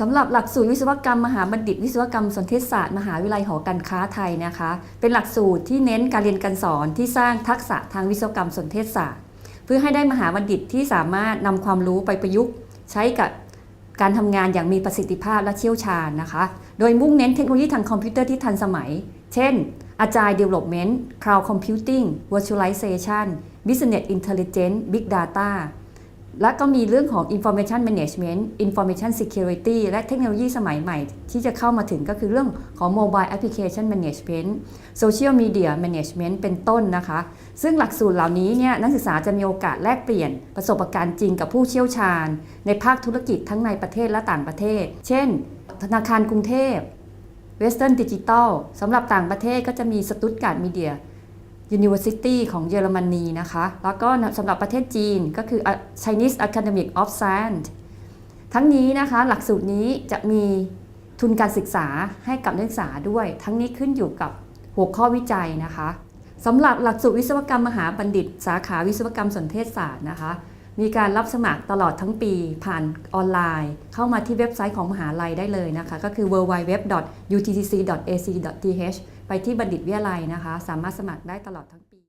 สำหรับหลักสูตรวิศวกรรมมหาบัณฑิต วิศวกรรมสนเทศศาสตร์มหาวิทยาลัยหอการค้าไทยนะคะ เป็นหลักสูตรที่เน้นการเรียนการสอนที่สร้างทักษะทางวิศวกรรมสนเทศศาสตร์ เพื่อให้ได้มหาบัณฑิตที่สามารถนำความรู้ไปประยุกต์ ใช้กับการทำงานอย่างมีประสิทธิภาพและเชี่ยวชาญนะคะ โดยมุ่งเน้นเทคโนโลยีทางคอมพิวเตอร์ที่ทันสมัย เช่น Agile Development Cloud Computing Virtualization Business Intelligence Big Data และก็มีเรื่องของ Information Management Information Security และเทคโนโลยีสมัยใหม่ ที่จะเข้ามาถึงก็คือเรื่องของ Mobile Application Management Social Media Management เป็นต้นนะคะ ซึ่งหลักสูตรเหล่านี้เนี่ยนักศึกษาจะมีโอกาสแลกเปลี่ยนประสบการณ์จริงกับผู้เชี่ยวชาญ ในภาคธุรกิจทั้งในประเทศและต่างประเทศ เช่น ธนาคารกรุงเทพ Western Digital สำหรับต่างประเทศก็จะมี Stuttgart Media University ของเยอรมนีนะคะ แล้วก็สำหรับประเทศจีนก็คือ Chinese Academic of Science ทั้งนี้นะคะหลักสูตรนี้จะมีทุนการศึกษาให้กับนักศึกษาด้วย ทั้งนี้ขึ้นอยู่กับหัวข้อวิจัยนะคะสำหรับหลักสูตรวิศวกรรมมหาบัณฑิต สาขาวิศวกรรมสนเทศศาสตร์นะคะ มีการรับสมัครตลอดทั้งปีผ่านออนไลน์ เข้ามาที่เว็บไซต์ของมหาลัยได้เลยนะคะ ก็คือ www.utcc.ac.th ไปที่บัณฑิตวิทยาลัยนะคะ สามารถสมัครได้ตลอดทั้งปี